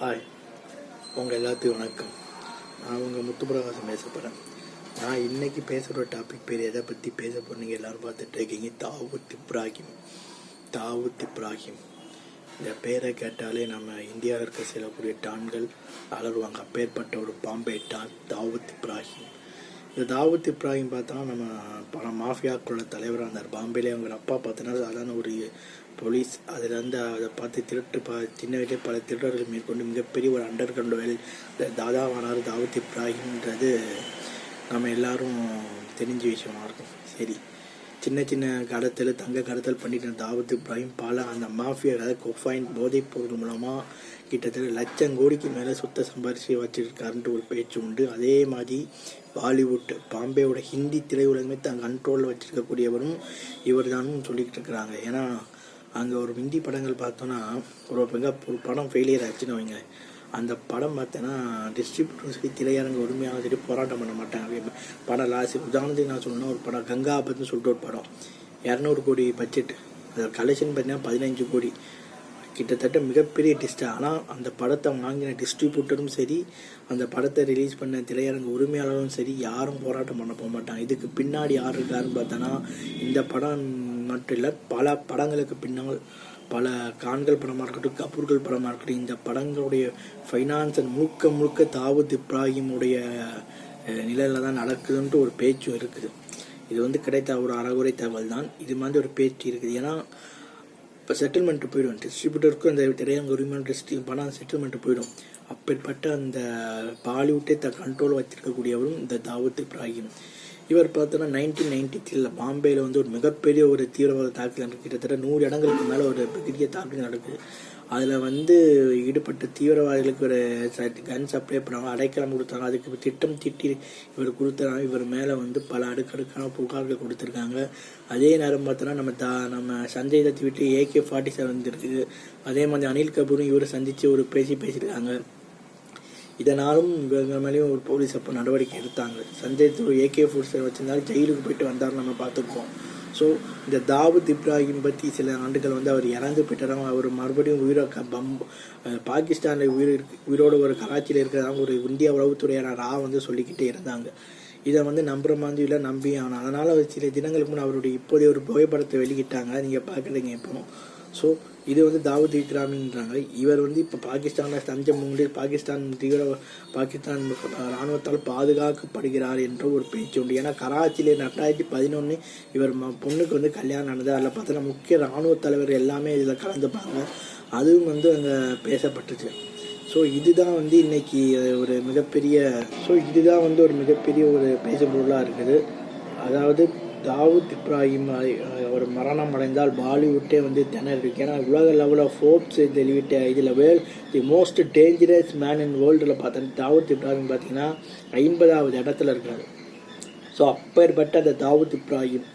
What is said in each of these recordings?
Hi உங்கள் எல்லாத்தையும் வணக்கம். நான் உங்கள் முத்துப்பிரகாசம் பேச போகிறேன் நான் இன்றைக்கி பேசுகிற டாபிக் பேர் எதை பற்றி பேச போகிறீங்க எல்லோரும் பார்த்துட்டு இருக்கீங்க. தாவூத் இப்ராஹிம். தாவூத் இப்ராஹிம். இந்த பேரை கேட்டாலே நம்ம இந்தியாவில் இருக்க செல்லக்கூடிய டான்கள் அலறுவாங்க. அப்பேற்பட்ட ஒரு பாம்பே டான் தாவூத் இப்ராஹிம். இந்த தாவூத் இப்ராஹிம் பார்த்தா நம்ம பல மாஃபியாக்குள்ள தலைவராக இருந்தார். பாம்பேலே அவங்க அப்பா பார்த்தோன்னா சாதாரண ஒரு போலீஸ். அதுலேருந்து அதை பார்த்து திருட்டு பா சின்ன வயதிலே பல திருடர்கள் மேற்கொண்டு மிகப்பெரிய ஒரு அண்டர் கிரவுண்ட் வேல் தாதாவானார் தாவூத் இப்ராஹிம்ன்றது நம்ம எல்லாரும் தெரிஞ்ச விஷயமா இருக்கும். சரி. சின்ன சின்ன கடத்தல் தங்க கடத்தல் பண்ணிட்டு இருந்த தாவூத் இப்ராஹிம் பல அந்த மாஃபியா அதாவது கொஃபைன் போதைப் பொருள் மூலமாக கிட்டத்தட்ட லட்சம் கோடிக்கு மேலே சொத்தை சம்பாரிச்சு வச்சிருக்காருன்ட்டு ஒரு பேச்சு உண்டு. அதே மாதிரி பாலிவுட் பாம்பேவோட ஹிந்தி திரையுலகமே தன் கண்ட்ரோலில் வச்சுருக்கக்கூடியவரும் இவர் தானும் சொல்லிக்கிட்டு இருக்கிறாங்க. ஏன்னா அங்கே ஒரு ஹிந்தி படங்கள் பார்த்தோன்னா ஒரு மிக ஒரு படம் ஃபெயிலியர் ஆச்சுன்னு வைங்க அந்த படம் பார்த்தோன்னா டிஸ்ட்ரிபியூட்டரும் சரி திரையரங்கு உரிமையாக சரி போராட்டம் பண்ண மாட்டாங்க. படம் லாஸ் உதாரணத்துக்கு நான் சொல்லணும்னா ஒரு படம் கங்கா ஆபத்துன்னு சொல்லிட்டு ஒரு படம். இரநூறு கோடி பட்ஜெட் அதில் கலெக்ஷன் பார்த்தீங்கன்னா பதினஞ்சு கோடி. கிட்டத்தட்ட மிகப்பெரிய டிஸ்ட் ஆனால் அந்த படத்தை வாங்கின டிஸ்ட்ரிபியூட்டரும் சரி அந்த படத்தை ரிலீஸ் பண்ண திரையரங்கு உரிமையாளரும் சரி யாரும் போராட்டம் பண்ண போக மாட்டாங்க. இதுக்கு பின்னாடி யார் இருக்காருன்னு பார்த்தோன்னா இந்த படம் மட்டும் இல்லை பல படங்களுக்கு பின்னால் பல கான்கள் படமாக இருக்கட்டும் கபூர்கள் படமாக இருக்கட்டும் இந்த படங்களுடைய ஃபைனான்ஸ் முழுக்க முழுக்க தாவூத் இப்ராஹிமுடைய நிலையில் தான் நடக்குதுன்ட்டு ஒரு பேச்சு இருக்குது. இது வந்து கிடைத்த ஒரு அறகுறை தகவல் தான் இது மாதிரி ஒரு பேச்சு இருக்குது. ஏன்னா இப்போ செட்டில்மெண்ட்டு போயிடும். டிஸ்ட்ரிபியூட்டருக்கும் அந்த திரையரங்க உரிமை டிஸ்ட்ரி பணம் செட்டில்மெண்ட்டு போயிடும். அப்பேற்பட்ட அந்த பாலிவுட்டை த கண்ட்ரோல் வச்சிருக்கக்கூடியவரும் இந்த தாவூத் இப்ராஹிம். இவர் பார்த்தோன்னா நைன்டீன் நைன்டி த்ரீல பாம்பேயில் வந்து ஒரு மிகப்பெரிய ஒரு தீவிரவாத தாக்குதல் நடக்குது. கிட்டத்தட்ட நூறு இடங்களுக்கு மேலே ஒரு பெரிய தாக்குதல் நடக்குது. அதில் வந்து ஈடுபட்ட தீவிரவாதிகளுக்கு ஒரு கன் சப்ளை பண்ணாங்க அடைக்கலம் கொடுத்தாங்க. அதுக்கு திட்டம் திட்டி இவர் கொடுத்தாங்க இவர் மேலே வந்து பல அடுக்கடுக்கான புகார்கள் கொடுத்துருக்காங்க. அதே நேரம் பார்த்தோன்னா நம்ம தா நம்ம சஞ்சய் தத்தி விட்டு ஏகே ஃபார்ட்டி செவன் இருக்குது. அதே மாதிரி அனில் கபூரும் இவர் சந்தித்து ஒரு பேசி பேசியிருக்காங்க. இதனாலும் இவங்க மேலேயும் ஒரு போலீஸ் அப்போ நடவடிக்கை எடுத்தாங்க. சஞ்சய் ஒரு ஏகே ஃபோர்ஸை வச்சிருந்தாலும் ஜெயிலுக்கு போயிட்டு வந்தார் நம்ம பார்த்துக்குவோம் ஸோ இந்த தாவூத் இப்ராஹிம் பற்றி சில ஆண்டுகள் வந்து அவர் இறந்து போயிட்டாராம் அவர் மறுபடியும் உயிரை பம் பாகிஸ்தானில் உயிர் உயிரோட ஒரு கராச்சியில் இருக்கிறதாங்க ஒரு இந்திய உளவுத்துறையான ரா வந்து சொல்லிக்கிட்டே இருந்தாங்க. இதை வந்து நம்புகிற மாதிரி இல்லை நம்பி ஆனால் அதனால் சில தினங்களுக்கு முன் அவருடைய இப்போதைய ஒரு புகைப்படத்தை வெளியிட்டாங்க. நீங்கள் பார்க்குறீங்க இப்போ. ஸோ இது வந்து தாவூத் இக்ராமின்றாங்க. இவர் வந்து இப்போ பாகிஸ்தானில் தஞ்சம் மூண்டு பாகிஸ்தான் தீவிர பாகிஸ்தான் இராணுவத்தால் பாதுகாக்கப்படுகிறார் என்ற ஒரு பேச்சு உண்டு. ஏன்னா கராச்சியில் ரெண்டாயிரத்தி பதினொன்று இவர் பொண்ணுக்கு வந்து கல்யாணம் நடந்தது அதில் பார்த்தோன்னா முக்கிய இராணுவ தலைவர் எல்லாமே இதில் கலந்துப்பாங்க. அதுவும் வந்து அங்கே பேசப்பட்டுச்சு. ஸோ இதுதான் வந்து இன்னைக்கு ஒரு மிகப்பெரிய ஸோ இதுதான் வந்து ஒரு மிகப்பெரிய ஒரு பேசுபொருளாக இருக்குது. அதாவது தாவூத் இப்ராஹிம் அவர் மரணம் அடைந்தால் பாலிவுட்டே வந்து திணறிருக்கு ஏன்னா உலக லெவலில் ஃபோர்ப்ஸ் வெளியிட்ட இதில் வேல் the most dangerous man in வேர்ல்டில் பார்த்தோன்னா தாவூத் இப்ராஹிம் பார்த்தீங்கன்னா ஐம்பதாவது இடத்துல இருக்கார் ஸோ அப்பேற்பட்ட அந்த தாவூத் இப்ராஹிம்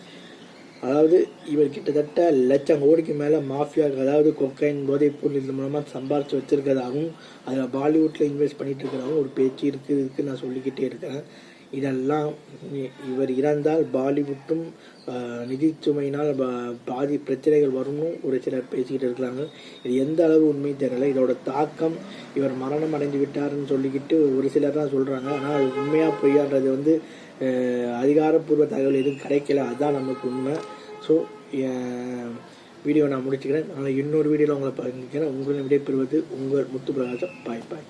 அதாவது இவர் கிட்டத்தட்ட லட்சம் கோடிக்கு மேலே மாஃபியாவுக்கு அதாவது கொக்கைன் போதைப் பொருள் இது மூலமாக சம்பாரித்து வச்சுருக்கிறதாகவும் அதில் பாலிவுட்டில் இன்வெஸ்ட் பண்ணிகிட்டு இருக்கிறதாகவும் ஒரு பேச்சு இருக்குது இருக்குது நான் சொல்லிக்கிட்டே இருக்கிறேன் இதெல்லாம் இவர் இறந்தால் பாலிவுட்டும் நிதி சுமையினால் பாதி பிரச்சனைகள் வரும்னு ஒரு சிலர் பேசிக்கிட்டு இருக்கிறாங்க. இது எந்த அளவு உண்மை தெரியல. இதோட தாக்கம் இவர் மரணம் அடைந்து விட்டார்னு சொல்லிக்கிட்டு ஒரு சிலர் தான் சொல்கிறாங்க ஆனால் அது உண்மையாக பொய்யான்றது வந்து அதிகாரப்பூர்வ தகவல் எதுவும் கிடைக்கல. அதுதான் நமக்கு உண்மை. ஸோ வீடியோ நான் முடிச்சுக்கிறேன். ஆனால் இன்னொரு வீடியோவில் உங்களை பகிர்ந்துக்கிறேன் உங்களை விடைபெறுவது உங்கள் முத்து பிரகாசம் பாய் பாய்